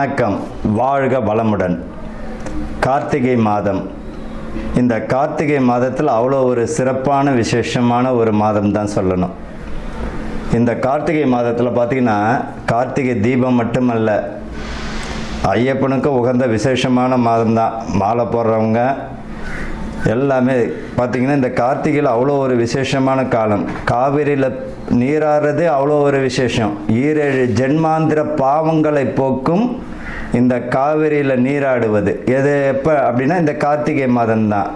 வணக்கம். வாழ்க வளமுடன். கார்த்திகை மாதம். இந்த கார்த்திகை மாதத்தில் அவ்வளோ ஒரு சிறப்பான விசேஷமான ஒரு மாதம் தான் சொல்லணும். இந்த கார்த்திகை மாதத்தில் பார்த்தீங்கன்னா கார்த்திகை தீபம் மட்டுமல்ல ஐயப்பனுக்கு உகந்த விசேஷமான மாதம் தான். மாலை போடுறவங்க எல்லாமே பார்த்திங்கன்னா இந்த கார்த்திகையில் அவ்வளோ ஒரு விசேஷமான காலம். காவிரியில் நீராடுறதே அவ்வளோ ஒரு விசேஷம். ஈரேழு ஜென்மாந்திர பாவங்களை போக்கும் இந்த காவிரியில் நீராடுவது. எது எப்போ அப்படின்னா இந்த கார்த்திகை மாதம்தான்.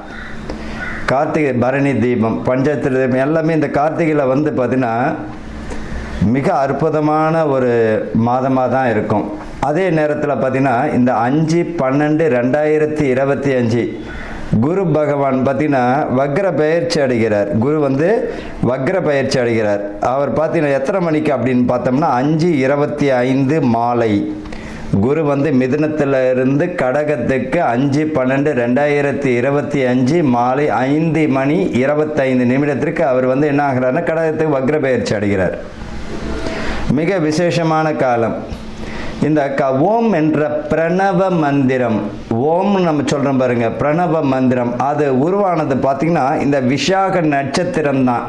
கார்த்திகை பரணி தீபம் பஞ்சாயத்து தீபம் எல்லாமே இந்த கார்த்திகையில் வந்து பார்த்திங்கன்னா மிக அற்புதமான ஒரு மாதமாக தான் இருக்கும். அதே நேரத்தில் பார்த்தீங்கன்னா இந்த அஞ்சு பன்னெண்டு ரெண்டாயிரத்தி இருபத்தி அஞ்சு குரு பகவான் பார்த்தீங்கன்னா வக்ர பயிற்சி அடைகிறார். குரு வந்து வக்ர பயிற்சி அடைகிறார். அவர் பார்த்தீங்கன்னா எத்தனை மணிக்கு அப்படின்னு பார்த்தோம்னா அஞ்சு இருபத்தி ஐந்து மாலை. குரு வந்து மிதனத்தில் இருந்து கடகத்துக்கு அஞ்சு பன்னெண்டு ரெண்டாயிரத்தி இருபத்தி அஞ்சு மாலை ஐந்து மணி இருபத்தைந்து நிமிடத்திற்கு அவர் வந்து என்ன ஆகிறாருன்னா கடகத்துக்கு வக்ர பயிற்சி அடைகிறார். மிக விசேஷமான காலம். இந்த க ஓம் என்ற பிரணவ மந்திரம் ஓம்னு நம்ம சொல்கிறோம் பாருங்க பிரணவ மந்திரம் அது உருவானது பார்த்திங்கன்னா இந்த விஷாக நட்சத்திரம் தான்.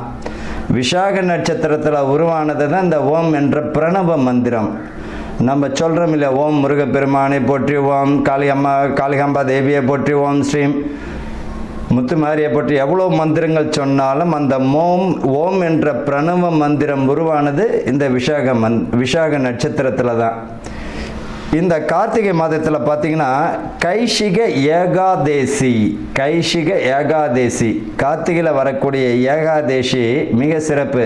விஷாக நட்சத்திரத்தில் உருவானது தான் இந்த ஓம் என்ற பிரணவ மந்திரம். நம்ம சொல்கிறோம் இல்லை ஓம் முருகப்பெருமானை போற்றி ஓம் காளியம்மா காளிகாம்பா தேவியை போற்றி ஓம் ஸ்ரீம் முத்துமாரியை பற்றி எவ்வளோ மந்திரங்கள் சொன்னாலும் அந்த மோம் ஓம் என்ற பிரணவ மந்திரம் உருவானது இந்த விஷாக மந் விஷாக நட்சத்திரத்தில் தான். இந்த கார்த்திகை மாதத்தில் பார்த்தீங்கன்னா கைஷிக ஏகாதேசி கைஷிக ஏகாதேசி. கார்த்திகையில் வரக்கூடிய ஏகாதேசி மிக சிறப்பு.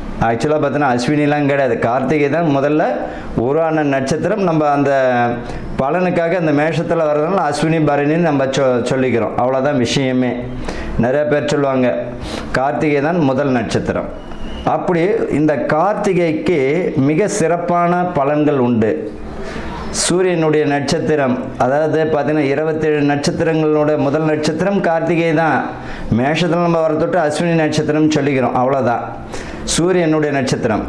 ஆக்சுவலாக பார்த்தோன்னா அஸ்வினிலாம் கிடையாது. கார்த்திகை தான் முதல்ல உருவான நட்சத்திரம். நம்ம அந்த பலனுக்காக அந்த மேஷத்தில் வர்றதுனால அஸ்வினி பரணின்னு நம்ம சொ சொல்லிக்கிறோம். அவ்வளோதான் விஷயமே. நிறைய பேர் சொல்லுவாங்க கார்த்திகை தான் முதல் நட்சத்திரம். அப்படி இந்த கார்த்திகைக்கு மிக சிறப்பான பலன்கள் உண்டு. சூரியனுடைய நட்சத்திரம் அதாவது பார்த்திங்கன்னா இருபத்தேழு நட்சத்திரங்களோட முதல் நட்சத்திரம் கார்த்திகை தான். மேஷத்தில் நம்ம வர தொட்டு அஸ்வினி நட்சத்திரம் சொல்லிக்கிறோம். அவ்வளோதான் சூரியனுடைய நட்சத்திரம்.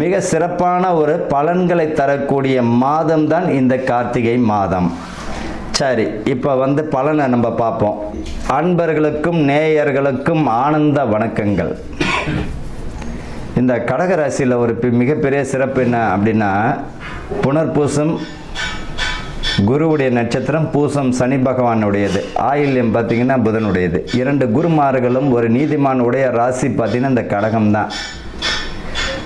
மிக சிறப்பான ஒரு பலன்களை தரக்கூடிய மாதம் தான் இந்த கார்த்திகை மாதம். சரி இப்போ வந்து பலனை நம்ம பார்ப்போம். அன்பர்களுக்கும் நேயர்களுக்கும் ஆனந்த வணக்கங்கள். இந்த கடகராசியில் ஒரு மிகப்பெரிய சிறப்பு என்ன அப்படின்னா புனர்பூசம் குருவுடைய நட்சத்திரம் பூசம் சனி பகவானுடையது. ஆயில்யம் பார்த்தீங்கன்னா புதனுடையது. இரண்டு குருமார்களும் ஒரு நீதிமானுடைய ராசி பார்த்தீங்கன்னா இந்த கடகம் தான்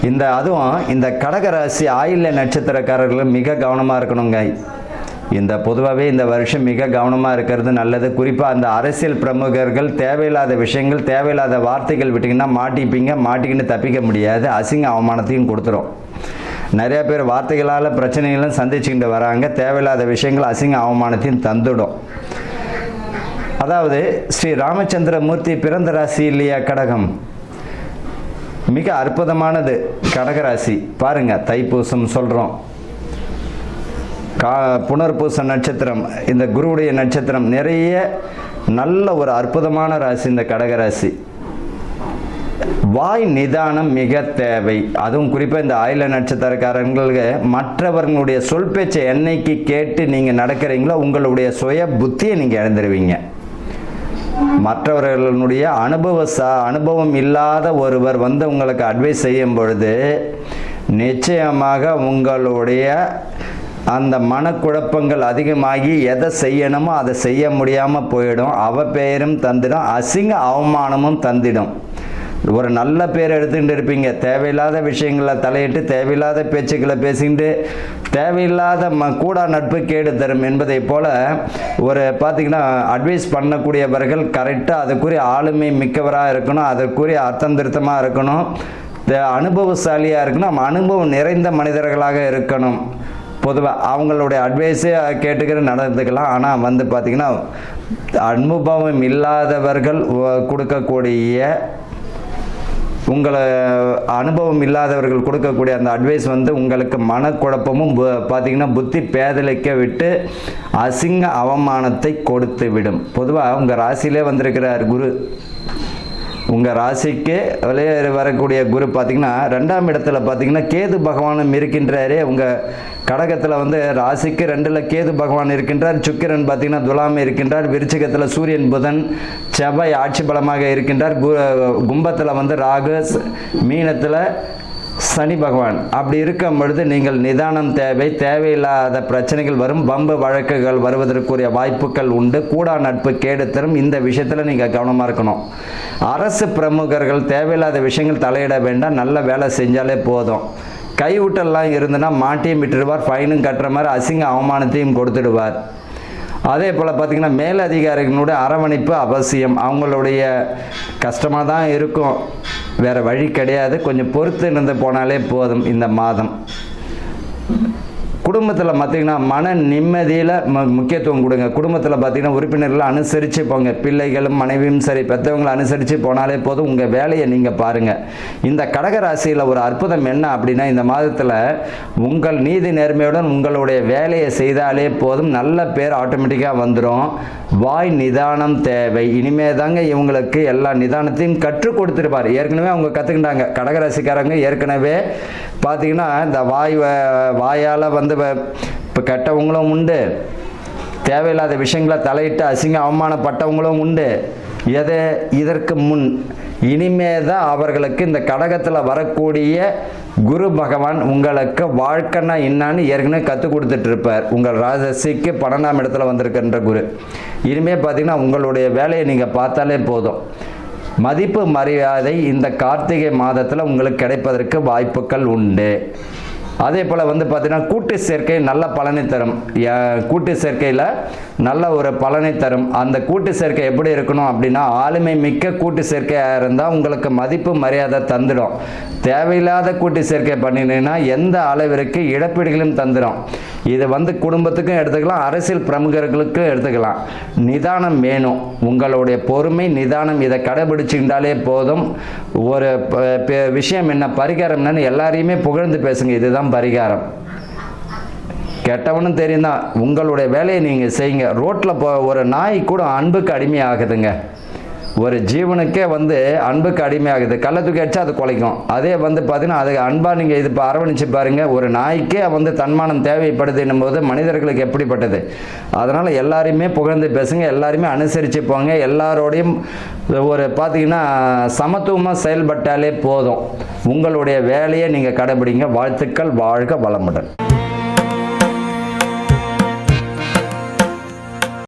இந்த அதுவும் இந்த கடகராசி ஆயில்ய நட்சத்திரக்காரர்கள் மிக கவனமாக இருக்கணுங்க. இந்த பொதுவாகவே இந்த வருஷம் மிக கவனமாக இருக்கிறது நல்லது. குறிப்பாக அந்த அரசியல் பிரமுகர்கள் தேவையில்லாத விஷயங்கள் தேவையில்லாத வார்த்தைகள் விட்டிங்கன்னா மாட்டிப்பீங்க மாட்டிக்கின்னு தப்பிக்க முடியாது. அசிங்க அவமானத்தையும் கொடுத்துரும். நிறையா பேர் வார்த்தைகளால் பிரச்சனைகளும் சந்திச்சுக்கிட்டு வராங்க. தேவையில்லாத விஷயங்கள் அசிங்க அவமானத்தையும் தந்துடும். அதாவது ஸ்ரீ ராமச்சந்திர மூர்த்தி பிறந்த ராசி இல்லையா கடகம்? மிக அற்புதமானது கடகராசி. பாருங்க தைப்பூசம் சொல்கிறோம் கா புனர்பூச நட்சத்திரம் இந்த குருவுடைய நட்சத்திரம் நிறைய நல்ல ஒரு அற்புதமான ராசி இந்த கடகராசி. வாய் நிதானம் மிக தேவை. அதுவும் குறிப்பாக இந்த ஆயில நட்சத்திரக்காரங்களுக்கு மற்றவர்களுடைய சொல் பேச்சை என்னைக்கு கேட்டு நீங்கள் நடக்கிறீங்களோ உங்களுடைய சுய புத்தியை நீங்கள் இழந்துருவீங்க. மற்றவர்களுடைய அனுபவசா அனுபவம் இல்லாத ஒருவர் வந்து உங்களுக்கு அட்வைஸ் செய்யும் பொழுது நிச்சயமாக உங்களுடைய அந்த மனக்குழப்பங்கள் அதிகமாகி எதை செய்யணுமோ அதை செய்ய முடியாமல் போயிடும். அவ பெயரும் தந்துடும். அசிங்க அவமானமும் தந்திடும். ஒரு நல்ல பேர் எடுத்துக்கிட்டு இருப்பீங்க. தேவையில்லாத விஷயங்களை தலையிட்டு தேவையில்லாத பேச்சுக்களை பேசிக்கிட்டு தேவையில்லாத ம கூடா நட்பு கேடு தரும் என்பதை போல ஒரு பார்த்தீங்கன்னா அட்வைஸ் பண்ணக்கூடியவர்கள் கரெக்டாக அதுக்குரிய ஆளுமை மிக்கவராக இருக்கணும். அதற்குரிய அர்த்தம் திருத்தமாக இருக்கணும். அனுபவசாலியாக இருக்கணும். நம்ம அனுபவம் நிறைந்த மனிதர்களாக இருக்கணும். பொதுவாக அவங்களுடைய அட்வைஸே கேட்டுக்கிற நடந்துக்கலாம். ஆனால் வந்து பார்த்திங்கன்னா அனுபவம் இல்லாதவர்கள் கொடுக்கக்கூடிய உங்களை அனுபவம் இல்லாதவர்கள் கொடுக்கக்கூடிய அந்த அட்வைஸ் வந்து உங்களுக்கு மனக்குழப்பமும் பு- பார்த்தீங்கன்னா புத்தி பேதலிக்க விட்டு அசிங்க அவமானத்தை கொடுத்து விடும் பொதுவாக உங்கள் ராசியிலே வந்திருக்கிறார் குரு. உங்கள் ராசிக்கு வெளியே வரக்கூடிய குரு பார்த்திங்கன்னா ரெண்டாம் இடத்துல பார்த்தீங்கன்னா கேது பகவானும் இருக்கின்றாரே. உங்கள் கடகத்தில் வந்து ராசிக்கு ரெண்டில் கேது பகவான் இருக்கின்றார். சுக்கிரன் பார்த்திங்கன்னா துலாம் இருக்கின்றார். விருச்சிகத்தில் சூரியன் புதன் செவ்வாய் ஆட்சி பலமாக இருக்கின்றார். கு கும்பத்தில் வந்து ராகு மீனத்தில் சனி பகவான் அப்படி இருக்கும் பொழுது நீங்கள் நிதானம் தேவை தேவையில்லாத பிரச்சனைகள் வரும் பம்பு வழக்குகள் வருவதற்குரிய வாய்ப்புகள் உண்டு கூடா நட்பு கேடு தரும் இந்த விஷயத்தில் நீங்கள் கவனமாக இருக்கணும். அரசு பிரமுகர்கள் தேவையில்லாத விஷயங்கள் தலையிட வேண்டாம் நல்ல வேலை செஞ்சாலே போதும். கைவிட்டெல்லாம் இருந்துன்னா மாட்டியும் விட்டுடுவார் ஃபைனும் கட்டுற மாதிரி அசிங்க அவமானத்தையும் கொடுத்துடுவார். அதே போல் பார்த்திங்கன்னா மேலதிகாரிகளுடைய அரவணைப்பு அவசியம். அவங்களுடைய கஷ்டமாக தான் இருக்கும். வேறு வழி கிடையாது. கொஞ்சம் பொறுத்து இருந்து போனாலே போதும் இந்த மாதம். குடும்பத்தில் பார்த்தீங்கன்னா மன நிம்மதியில் ம முக்கியத்துவம் கொடுங்க. குடும்பத்தில் பார்த்தீங்கன்னா உறுப்பினர்களை அனுசரித்து போங்க. பிள்ளைகளும் மனைவியும் சரி பெற்றவங்களை அனுசரித்து போனாலே போதும். உங்கள் வேலையை நீங்கள் பாருங்கள் இந்த கடகராசியில் ஒரு அற்புதம் என்ன அப்படின்னா இந்த மாதத்தில் உங்கள் நீதி நேர்மையுடன் உங்களுடைய வேலையை செய்தாலே போதும். நல்ல பேர் ஆட்டோமேட்டிக்காக வந்துடும் வாய் நிதானம் தேவை. இனிமே தாங்க இவங்களுக்கு எல்லா நிதானத்தையும் கற்றுக் கொடுத்துருப்பார். ஏற்கனவே அவங்க கற்றுக்கிட்டாங்க கடகராசிக்காரங்க ஏற்கனவே பார்த்தீங்கன்னா இந்த வாய் வ- வாயால் வந்து இப்போ கெட்டவங்களும் உண்டு. தேவையில்லாத விஷயங்களை தலையிட்டு அசிங்க அவமானப்பட்டவங்களும் உண்டு. எது இதற்கு முன்? இனிமே தான் அவர்களுக்கு இந்த கடகத்தில் வரக்கூடிய குரு பகவான் உங்களுக்கு வாழ்க்கைன்னா என்னான்னு ஏற்கனவே கற்றுக் கொடுத்துட்டு இருப்பார் உங்கள் ராஜசிக்கு பன்னெண்டாம் இடத்துல வந்திருக்கின்ற குரு. இனிமே பார்த்தீங்கன்னா உங்களுடைய வேலையை நீங்கள் பார்த்தாலே போதும். மதிப்பு மரியாதை இந்த கார்த்திகை மாதத்தில் உங்களுக்கு கிடைப்பதற்கு வாய்ப்புகள் உண்டு. அதே போல் வந்து பார்த்தீங்கன்னா கூட்டு சேர்க்கை நல்ல பலனை தரும். கூட்டு சேர்க்கையில் நல்ல ஒரு பலனை தரும். அந்த கூட்டு சேர்க்கை எப்படி இருக்கணும் அப்படின்னா ஆளுமை மிக்க கூட்டு சேர்க்கையாக இருந்தால் உங்களுக்கு மதிப்பு மரியாதை தந்துடும். தேவையில்லாத கூட்டு சேர்க்கை பண்ணினீங்கன்னா எந்த அளவிற்கு இழப்பீடுகளும் தந்துடும் இதை வந்து குடும்பத்துக்கும் எடுத்துக்கலாம் அரசியல் பிரமுகர்களுக்கும் எடுத்துக்கலாம். நிதானம் வேணும். உங்களுடைய பொறுமை நிதானம் இதை கடைபிடிச்சிருந்தாலே போதும். ஒரு விஷயம் என்ன பரிகாரம் என்னன்னு எல்லாரையுமே புகழ்ந்து பேசுங்க. இதுதான் பரிகாரம். கெட்டவனும் தெரியும் தான் உங்களுடைய வேலையை நீங்கள் செய்யுங்க. ரோட்டில் போ ஒரு நாய் கூட அன்புக்கு அடிமையாகுதுங்க. ஒரு ஜீவனுக்கே வந்து அன்புக்கு அடிமையாகுது. கள்ள தூக்கி அடிச்சா அது குலைக்கும். அதே வந்து பார்த்தீங்கன்னா அது அன்பாக நீங்கள் இது இப்போ அரவணைச்சு பாருங்க. ஒரு நாய்க்கே வந்து தன்மானம் தேவைப்படுதுன்னும் போது மனிதர்களுக்கு எப்படிப்பட்டது? அதனால் எல்லாரையுமே புகழ்ந்து பேசுங்க. எல்லாருமே அனுசரித்து போங்க. எல்லாரோடையும் ஒரு பார்த்தீங்கன்னா சமத்துவமாக செயல்பட்டாலே போதும். உங்களுடைய வேலையை நீங்கள் கடைபிடிங்க. வாழ்த்துக்கள். வாழ்க வளமுடன்.